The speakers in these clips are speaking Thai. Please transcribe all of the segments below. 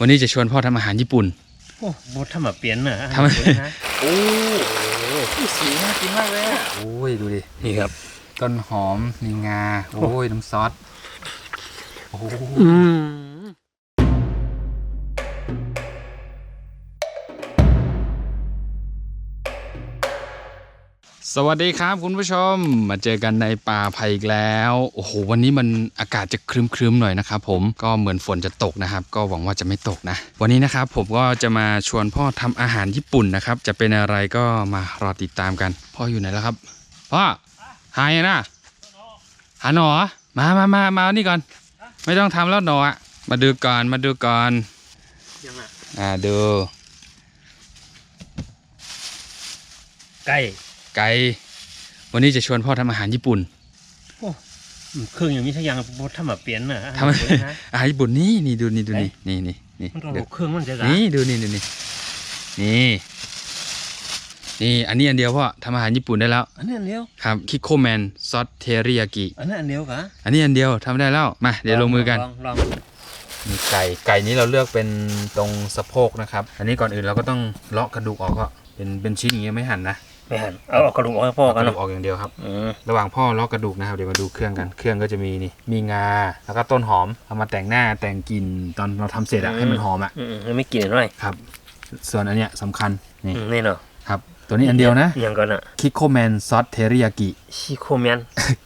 วันนี้จะชวนพ่อทำอาหารญี่ปุ่น โอ้บดทำมาเปลี่ยนเนอะทำไมเปลี่ยนนะ โอ้โหสีน่ากินมากเลยอะโอ้ยดูดินี่ครับ ต้นหอมมีงา โอ้ยน้ำซอสโอ้โหอืม สวัสดีครับคุณผู้ชมมาเจอกันในป่าไผ่อีกแล้วโอ้โหวันนี้มันอากาศจะครึ้มๆหน่อยนะครับผมก็เหมือนฝนจะตกนะครับ ก็หวังว่าจะไม่ตกนะ วันนี้นะครับผมก็จะมาชวนพ่อทำอาหารญี่ปุ่นนะครับ จะเป็นอะไรก็มารอติดตามกัน พ่ออยู่ไหนแล้วครับพ่อหายนะหาหนอมามามามานี่ก่อน ไม่ต้องทำแล้วหนออะมาดูก่อนมาดูก่อนยังอะอ่าดู ไก่ ไก่ วันนี้จะชวนพ่อทำอาหารญี่ปุ่นอืมเครื่องอย่างนี้ถ้ายังบดทำมาเปลี่ยนเนอะทำไมเปลี่ยนนะอาหารญี่ปุ่นนี่นี่ดูนี่ดูนี่นี่นี่นี่มันต้องดูเอาเครื่องมันจะกะนี่ดูนี่ดูนี่นี่นี่อันนี้อันเดียวพ่อทำอาหารญี่ปุ่นได้แล้ว อันนี้อันเดียวครับคิโคแมนซอสเทริยากิอันนี้อันเดียวกะอันนี้อันเดียวทำได้แล้วมาเดี๋ยวลงมือกันลองลองมีไก่ไก่นี้เราเลือกเป็นตรงสะโพกนะครับ อันนี้ก่อนอื่นเราก็ต้องเลาะกระดูกออกก็เป็นเป็นชิ้นอย่างเงี้ยไม่หั่นนะ ไม่หันเอาเอากระดูกออกให้พ่อเอากกันระดูเนาะกออกอย่างเดียวครับ อืมระหว่างพ่อเลาะกระดูกนะครับเดี๋ยวมาดูเครื่องกัน เครื่องก็จะมีนี่ มีงา แล้วก็ต้นหอม เอามาแต่งหน้าแต่งกลิ่นตอนเราทำเสร็จอะให้มันหอมอะอืมอืมไม่กินหน่อยครับ ส่วนอันเนี้ยสำคัญนี่อืมนี่เนาะครับ ตัวนี้อันเดียวนะยังก่อนอะคิโคแมนซอสเทริยากิชิโคเมียน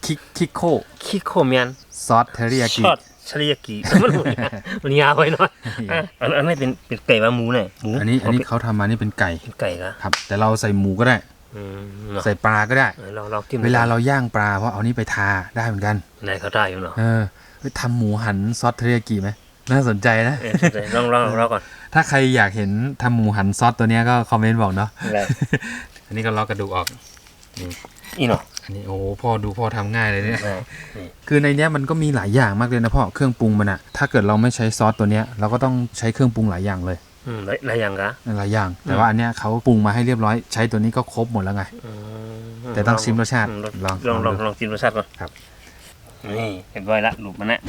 คิคิโคคิโคเมียนซอสเทริยากิ ช็อตชริยากิมันหมดยามันยาวไปหน่อยอะอันอันนี้เป็นเป็นไก่ว่าหมูเนี่ยหมูอันนี้อันนี้เขาทำมานี่เป็นไก่เป็นไก่ละครับ แต่เราใส่หมูก็ได้อืมเนาะ ใส่ปลาก็ได้เออเราเรากินเวลาเราย่างปลาเพราะเอานี่ไปทาได้เหมือนกันไหนเขาได้อยู่เนาะเออไปทำหมูหันซอสเทริยากิไหมน่าสนใจนะเออเดี๋ยวลองลองลองก่อน ถ้าใครอยากเห็นทำหมูหันซอสตัวเนี้ยก็คอมเมนต์บอกเนาะอะไรอันนี้ก็เลาะกระดูกออกอีเนาะอันนี้โอ้โหพ่อดูพ่อทำง่ายเลยเนี่ยไหนคือในเนี้ยมันก็มีหลายอย่างมากเลยนะพ่อเครื่องปรุงมันอะถ้าเกิดเราไม่ใช้ซอสตัวเนี้ยเราก็ต้องใช้เครื่องปรุงหลายอย่างเลย อืมแล้วแล้วยังกะหลายอย่าง แต่ว่าอันเนี้ยเขาปรุงมาให้เรียบร้อย ใช้ตัวนี้ก็ครบหมดแล้วไง อืมแต่ต้องชิมรสชาติอืลองลองลองลองดู ลองชิมรสชาติก่อนครับ นี่เรียบร้อยละหลุดมันนะ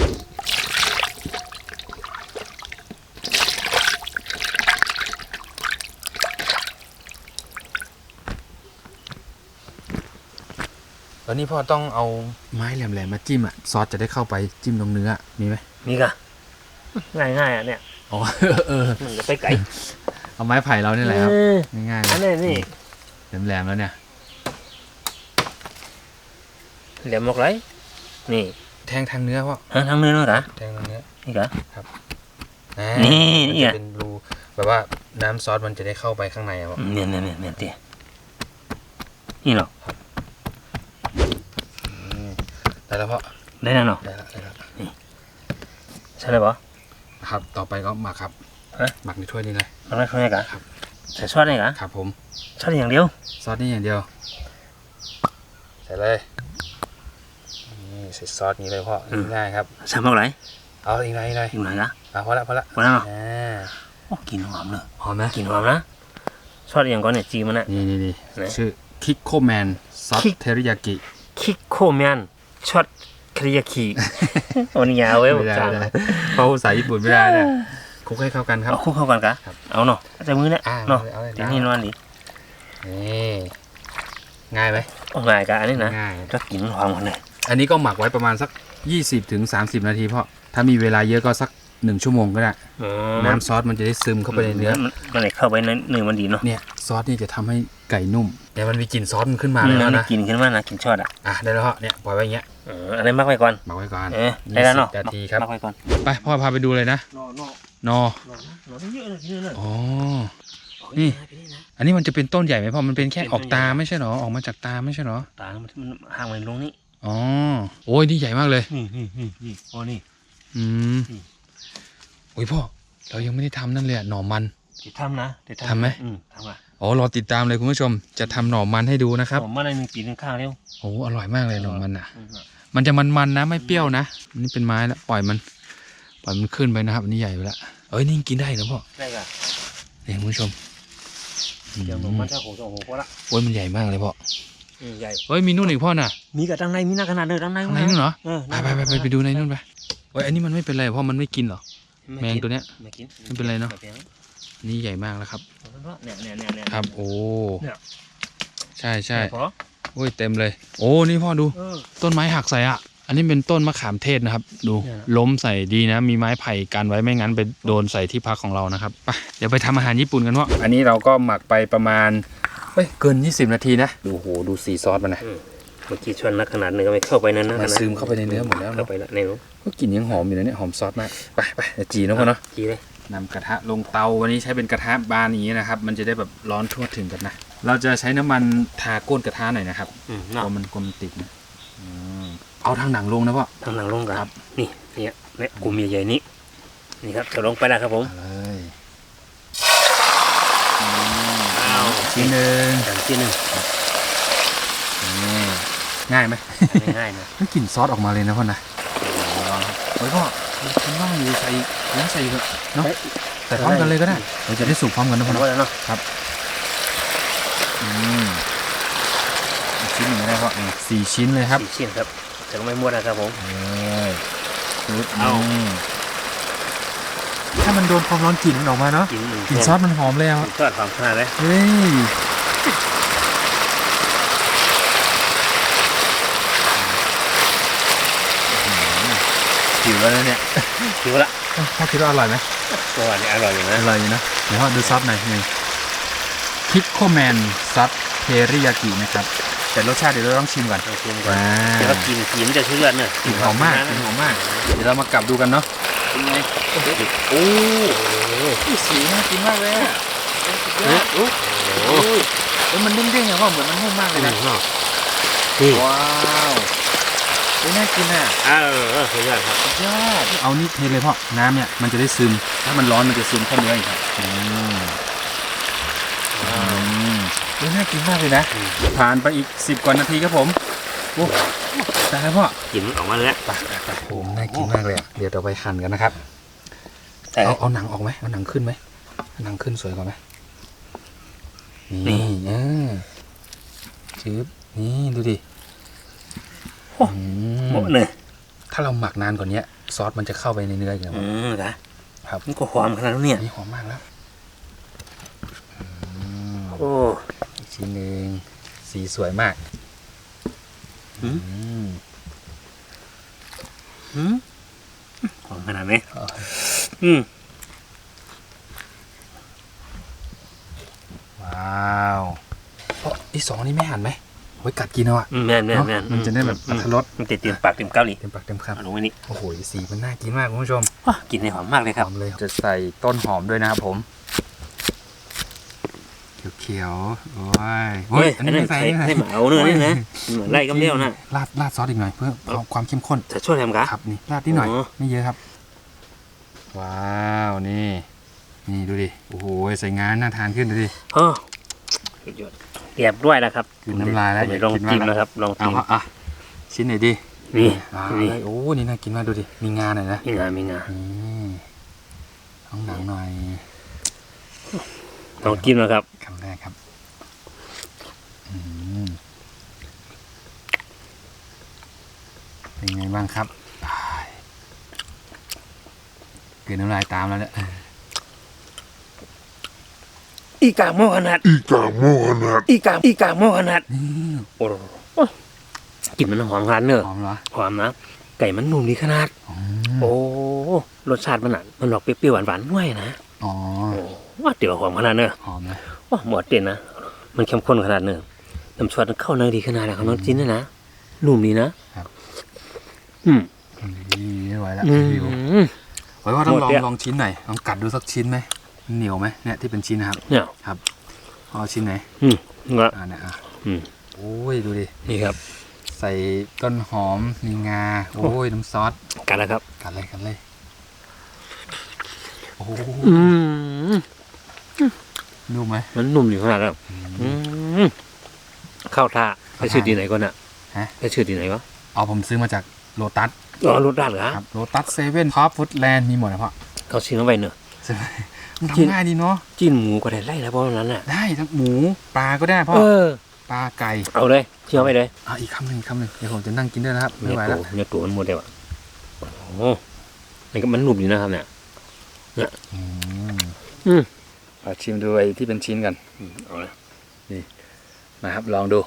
ตอนนี้พ่อต้องเอาไม้แหลมๆมาจิ้มอะซอสจะได้เข้าไปจิ้มตรงเนื้อ มีไหม นี่กะง่ายง่ายๆอะเนี่ย อ๋อเออมันจะไปไก่เอาไม้ไผ่เรานี่แหละครับเออง่ายๆเลอันยนี้นี่แหลมๆแล้วเนี่ยเหลี่ยมหมกไรนี่แทงทางเนื้อพ่อฮะทางเนื้อเนาะกะแทงทางเนื้อนี่กะอ่านี่มันนี่จะไงเป็นรูแบบว่าน้ำซอสมันจะได้เข้าไปข้างในอะพ่ออืมเนี่ยเนี่ยเนี่ยเนี่ยเตี้ยนี่เนาะได้แล้วพ่อได้แล้วเนาะได้แล้วได้แล้วใช่เลยปะ ครับ ต่อไปก็หมักครับฮะ หมักในถ้วยนี้เลยทำได้ทำได้กะครับใส่ซอสได้กะครับผมซอสอย่างเดียวซอสนี่อย่างเดียว ใส่เลยนี่ใส่ซอสนี้เลยพ่อง่ายๆครับ ใส่หมกไรเอาอีกหน่อยอีกหน่อยอีกหน่อยกะอะพอละพอละพอแล้วเนาะอ่าโอ้กลินหอมเลยหอมไหมกลินหอมนะซอสอย่างก่อนเนี่ยจีมันอะนี่นี่นี่ไหน ชื่อคิโคแมนซอสคิเทริยากิคิโคเมียนช็อ ตคริยาคีวันนี้ยาวเว้ยไม่ได้จางไม่ได้เพราะภาษาญี่ปุ่นไม่ได้เนี่ยคลุกให้เข้ากันครับเอาคู่เข้ากันกะครับเอาเนาะเอาจากมือเนี่ยอ่าเนาะเอาเลยทีนี้นอนดินี่ง่ายไหมโอ้ง่ายกะอันนี้นะง่าย ก็กินหอมกันเลยอันนี้ก็หมักไว้ประมาณสัก 20ถึง30 นาทีเพราะถ้ามีเวลาเยอะก็สัก 1 ชั่วโมงก็ได้อ๋อน้ำซอสมันจะได้ซึมเข้าไปในเนื้อ มัมันเลยเข้าไปในเนื้อมันดีเนาะเนี่ยซอสนี่จะทำให้ไก่นุ่มแต่มันมีกลิ่นซอสมันขึ้นมาอืมแล้วมันนะ กินขึ้นมานะกินช็อตอะ อะได้แล้วเหรอเนี่ยปล่อยไว้อย่างเงี้ย เอออันนี้มักไว้ก่อนหมักไว้ก่อนเออได้แล้วเนาะ20นาทีครับมักไว้ก่อนไปพ่อพาไปดูเลยนะนอนนอนนอนอนนอนเยอะเลยทีนี้เลยอ๋อนี่อันนี้มันจะเป็นต้นใหญ่ไหมพ่อมันเป็นแค่ออกตาไม่ใช่เหรอออกมาจากตาไม่ใช่เหรอตามันมันห่างไปลงนี่อ๋อโอ้ยนี่ใหญ่มากเลยนี่นี่นี่นี่โอ้นี่อืมอืมโอ้ยพ่อเรายังไม่ได้ทำนั่นเลยอะหน่อมันเดี๋ยวทำนะเดี๋ยวทำไหมอืมทำอะอ๋อรอติดตามเลยคุณผู้ชม จะทำหน่อมันให้ดูนะครับผมมาในหนึ่งปีหนึ่งข้าวเร็วโอ้อร่อยมากเลยหน่อมันอะอื มมันจะมันๆนะไม่เปรี้ยวนะอันนี่เป็นไม้แล้วปล่อยมัน ปล่อยมันขึ้นไปนะครับอันนี้ใหญ่ไปแล้วเอ้ยนี่กินได้นะพ่อได้กะนี่คุณผู้ชมอืมเดี๋ยวผมมาจะโหจะโหพอละโอ้ยมันใหญ่มากเลยพ่ออืมใหญ่เฮ้ยมีนู่นอีกพ่อน่ะมีกับดังในมีหน้าขนาดเลยดังในข้างในนู่นเหรอเออไปไปไปไปไปดูในนู่นไปเฮ้ยอันนี้มันไม่เป็นไรพ่อมันไม่กินเหรอแมงตัวเนี้ยไม่กินไม่เป็นไรเนอะไม่นี่ใหญ่มากแล้วครับเนี่ยเนี่ยเนี่ยเนี่ยครับโอ้เนี่ยใช่ใช่พอ โอ้ยเต็มเลย โอ้นี่พ่อดูเออต้นไม้หักใส่อะ อันนี้เป็นต้นมะขามเทศนะครับ ดูเนี่ยนะล้มใส่ดีนะ มีไม้ไผ่กันไว้ไม่งั้นไปโดนใส่ที่พักของเรานะครับไปเดี๋ยวไปทำอาหารญี่ปุ่นกันวะอันนี้เราก็หมักไปประมาณเฮ้ยเกิน 20 นาทีนะ ดูโหดูสีซอสมันนะเมื่อกี้ชวนนักขนาดเนื้อไม่เข้าไปนั่นนะมันซึมเข้าไปในเนื้อหมดแล้วเข้าเนาะไปแล้วในนู้นก็กลิ่นยังหอมอยู่นะเนี่ยหอมซอสมากไปไปเดี๋ยวจีเนาะพ่อเนาะ จีเลยนำกระทะลงเตาวันนี้ใช้เป็นกระทะบานอย่างนี้นะครับ มันจะได้แบบร้อนทั่วถึงกันนะ เราจะใช้น้ำมันทาก้นกระทะหน่อยนะครับอืมกเนาะลัวมันกลัวมันติดนะอืมเอาทางหนังลงนะพ่อทางหลังลงกันครับ นี่เนี่ยเนี่ยกลุ่มใหญ่ๆนี้นี่ครับจะลงไปแล้วครับผมเอาเลยอ้าวชิ้นหนึ่งอย่างที่หนึ่งนี่ง่ายไหมง่ายๆนะมันกลิ่นซอสออกมาเลยนะพ่อนะเฮ้ยพ่อฉันว่างอยู่ใส่น้ำใส่เถอะเนาะใส่พร้อมกันเลยก็ได้ เราจะได้สุกพร้อมกันนะผพ่อมเนาะ ว่าแล้วเนาะอืม อีกชิ้นหนึ่งก็ได้พ่อนี่สี่ชิ้นเลยครับสี่ชิ้นครับจะลงไม่หมดนะครับผมเลยปึ๊บเอานี่ถ้ามันโดนความร้อนกลิ่นมันออกมาเนาะกินหนึ่งกลิ่นซอสมันหอมเลยอะทอดความขนาดเลยเฮ้ยหิวแล้วนะเนี่ยคิวละพ่อคิดว่าอร่อยไหมตัวนี้อร่อยอยู่นะอร่อยอยู่นะเดี๋ยวพ่อดูซอสหน่อยหนึ่ง พิกโคแมนซอสเทริยากินะครับ แต่รสชาติเดี๋ยวเราต้องชิมก่อนลองชิมก่อนว้าเดี๋ยววเรากินกินจะเชื่อเนี่ยกลิ่นหอมมากกลิ่นหอมมาก เดี๋ยวเรามากลับดูกันเนาะเป็นไงโอ้สีน่ากินมากเลยอะเฮ้ยโอ้โหเอ้ยมันเด้งๆอะพ่อเหมือนมันนุ่มมากเลยนะนี่ว้าวเฮ้ยน่ากินอะเออเออสุดยอดครับยอดเอานี่เทเลยพ่อน้ำเนี่ยมันจะได้ซึม ถ้ามันร้อนมันจะซึมเข้าเนื้ออีกครับอืมอืม เฮ้ยน่ากินมากเลยนะ ผ่านไปอีกสิบกว่านาทีครับผมโอ้ตายแล้วพ่อกินออกมาเลยไปไปไปโอ้น่ากินมากเลยอะเดี๋ยวเราไปหั่นกันนะครับแต่เอาเอาหนังออกไหมเอาหนังขึ้นไหมเอาหนังขึ้นสวยกว่าไหมนี่นี่เออจืบนี่ดูดิโอ้อืโมมเนี่ยถ้าเราหมักนานกว่านี้ซอสมันจะเข้าไปในเนื้ออย่างอืนี้มจ้ะครับมันก็ความขนาดนั้นเนี่ยนี่หอมมากแล้วอืม โอ้อีกชิ้นหนึ่งสีสวยมากอืมอืมหืมหอมขนาดนี้เอาอืมว้าวเพราะอีสองนี่ไม่หั่นไหมไว้กัดกินเอาอะอืมแม่นแม่นเนาะแม่นมันจะได้แบบอรรถรสมันติดเตียมปากเตียมเกาหลีเต็มปากเต็มคำเอาลงไว้นี่โอ้โหสีมันน่ากินมากคุณผู้ชมว้ากินในหอมมากเลยหครับอมเลยจะใส่ต้นหอมด้วยนะครับผม เขียวๆโอ้ยเฮ้ยอันนี้ไม่ใส่ให้ไม่ใส่ให้หมาเอาเนื้อนี่นะเหมือนไล่กำเดียวนะราดราดซอสอีกหน่อยเพื่อเอาความเข้มข้นจะช่วยทำกะครับนี่ราดนิดหน่อยอ๋อไม่เยอะครับ ว้าวนี่ นี่ดูดิโอ้โหใส่งานน่าทานขึ้นดูดิโอ้สุดยอดเรียบด้วยแล้วครับกลืนน้ำลายแล้วผมอย่าลองคิดมากจิ้มนะนะครับลองเอาจิ้มวะอะชิ้นไหนดีนี่อ่านี่โอ้นี่น่ากินมากดูดิมีงาหน่อยนะมีงามีงานี่ต้องหนังหน่อยลองจิ้มนะครับ คำแรกครับอืมเป็นไงบ้างครับอ้ายเกลือน้ำลายตามแล้วเนี่ยอีกาโมขนาดอีกาโมขนาดอีกาอีกาโมขนาดนี่โอ้โหกลิ่นมันหอมขนาดเนอะหอมเหรอหอมนะไก่มันนุ่มดีขนาดอืมโอ้รสชาติมันอะมันออกเปรี้ยวๆหวานๆด้วยนะอ๋อโอ้ว่าเดี๋ยวหอมขนาดเนอะหอมนะ ว่าหมดเด่นนะ มันเข้มข้นขนาดเนอะน้ำชวดมันเข้าเนื้อดีขนาดของน้องจิ้นนะนะนุ่มดีนะครับ อืมนี่ไม่ไหวแล้วอืหิวมไว้ว่าต้องหมดลองเนี่ยลองชิ้นหน่อยลองกัดดูสักชิ้นไหมเหนียวไหมเนี่ยที่เป็นชิ้นนะครับเนี่ยเอาชิ้นไหนอืมก็อ่าเนี่ยอะอืมโอ้ยดูดินี่ครับ ใส่ต้นหอมมีงาโอ้ยน้ำซอสกันแล้วครับกันเลยกันเลยโอ้โห อืมดูไหมมันนุ่มดีขนาดนั้นอืมเข้าท่าไปชื่อที่ไหนก่อนน่ะฮะไปชื่อที่ไหนวะเอาผมซื้อมาจากโลตัสอ๋อรถด้านเหรอครับโลตัสเซเว่นท็อปฟู้ดแลนด์มีหมดนะพ่อเขาชิมเข้าไปเนอะซื้อมามันจริงทำง่ายดีเนาะจิ้นหมูก็ได้ไล่แล้วเพราะนั้นน่ะได้ทั้งหมูปลาก็ได้พ่อเออปลาไก่เอาเลยเชื่อไปเลยอะอีกคำหนึ่งอีกคำหนึ่งเดี๋ยวผมจะนั่งกินด้วยนะครับไม่เนื้อไหวตัแล้ววเนื้อตัวมันหมดเลยว่ะโอ้นี่ก็มันนุ่มอยู่นะครับเนี่ยเนี่ยอืม อืมเอาชิมดูไอ้ที่เป็นชิ้นกันเอาละนะครับลองดู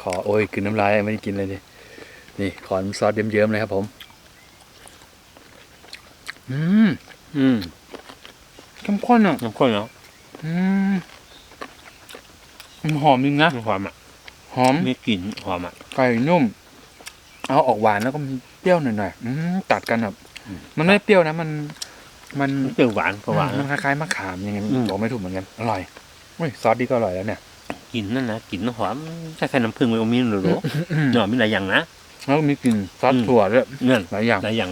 ขอโอ้ยกินน้ำลายไม่ได้กินเลยดินี่ขอน้ำซอสเยิ้มๆเลยครับผม อืมอืมเข้มข้นอะน้ำข้นเนาะอืมมันหอมจริงนะ หอมอะหอมมีกลิ่นหอมอะ ไก่นุ่ม เอาออกหวานแล้วก็มีเปรี้ยวหน่อยๆอืมตัดกันแบบอืมมันไม่เปรี้ยวนะ มัน มันเปรี้ยวหวานก็หวานมันคล้ายๆมะขามยังไงอืมบอกไม่ถูกเหมือนกันอร่อยเฮ้ยซอสดีก็อร่อยแล้วเนี่ยกลิ่นนั่นนะกลิ่นหอมใช่แค่น้ำผึ้งมันมีหรือหรอเนาะมีหลายอย่างนะแล้วก็มีกลิ่นซอสอืมถั่วด้วยเงื่อนหลายอย่างหลายอย่าง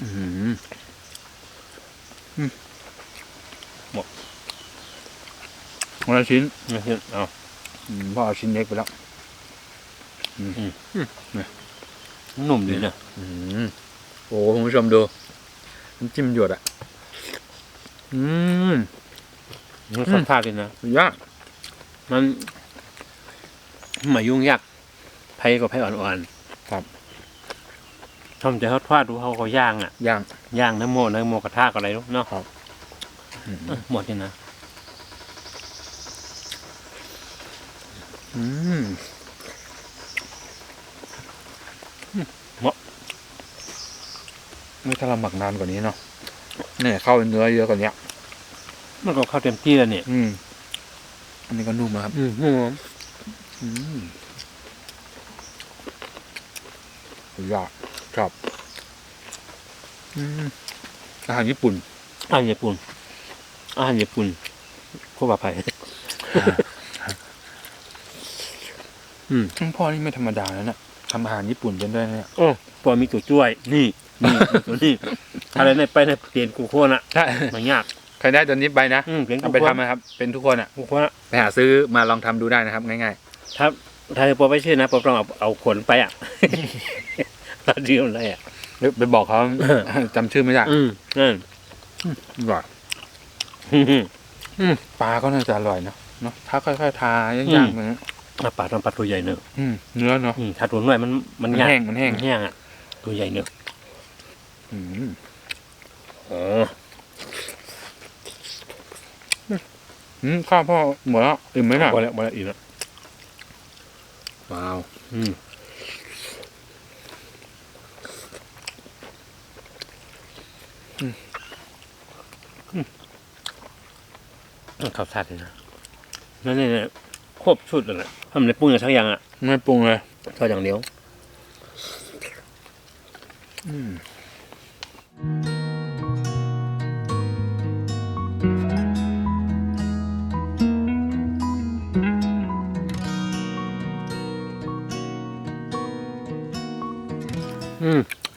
อื้อหืออืมหมดคนละชิ้นไม่ใช่เอาอืมพ่อเอาชิ้นเล็กไปแล้วนุ่มดีนะอืมโอ้คุณผู้ชมดู น้ำจิ้มหยดอะ อืมมันสัมผัสเลยนะสุดยอดมันไมายุ่งยากไผ่กับไผ่อ่อนครับๆชมจะเขาทอดดูเขาเขาย่างอะย่างย่างน้ำโมน้ำโมกระทะกับอะไรลูกเนาะอืมเอ้ยหมดเลยนะ อืม ไม่ถ้าเราหมักนานกว่านี้เนาะเนี่ยเข้าเนื้อเยอะกว่านี้มันก็เข้าเต็มที่แล้วเนี่ยอืม อันนี้ก็นุ่มนะครับ อืมนุ่มอืมสุดยอดชอบอืมอาหารญี่ปุ่น อาหารญี่ปุ่น อาหารญี่ปุ่นโคตรปลอดภัยอืมพ่อนี่ไม่ธรรมดาแล้วนะทำอาหารญี่ปุ่นเป็นด้วยนะเนี่ยโอ้พอมีตัวช่วย นี่ นี่มีตัวนี้อะไรในไปในเปลี่ยนกูโคนอะใช่มันยาก ใครได้ตัวนี้ไปนะอืมเปลี่ยนกูเอาไปโคนทำนะครับ เป็นทุกคนอะ กูโคนอะไปหาซื้อมาลองทำดูได้นะครับ ง่ายถ้าถ้าปอไปชื่อนะปอต้องเอาเอาขนไปอะเราเดียวอะไรอะ ๆหรือไปบอกเขา จำชื่อไม่ได้อืมนั่นอร่อยปลาก็น่าจะอร่อยเนาะเนาะถ้าค่อยๆทาย่างๆเหมือนอะปลาต้องปลาตัวใหญ่เนอะอืมเนื้อเนาะอืมถ้าตัวน้อยมันมันมันยากแห้งมันแห้งแห้งอะตัวใหญ่เนอะ อืมอ๋ออืมข้าวพ่อหมดแล้วอิ่มไหมน่ะพอแล้วพอแล้วอีกแล้วว้าว อืมอืมข้าวสารเลยนะนั่นเนี่ยครบชุดเลยนะทำในปรุงอย่างทั้งอย่างอะ ไม่ปรุงเลยทอดอย่างเดียว อืม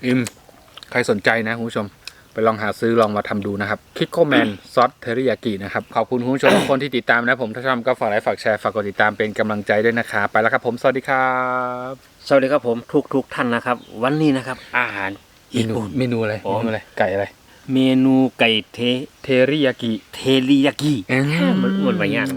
อิ่มใครสนใจนะคุณผู้ชม ไปลองหาซื้อลองมาทำดูนะครับ คิโคแมนซอสเทริยากินะครับ ขอบคุณคุณผู้ชมทุกคนที่ติดตามนะ ผมถ้าชอบก็ฝากไลค์ฝากแชร์ฝากกดติดตามเป็นกำลังใจด้วยนะครับ ไปแล้วครับผม สวัสดีครับ สวัสดีครับผมทุกทุกๆท่านนะครับ วันนี้นะครับ อาหารเมญี่นูปุ่นเมนูอะไรอ๋อเมนูอะไรไก่อะไร เมนูไก่เทเทริยากิเทริยากิอืมมันมันไปยาก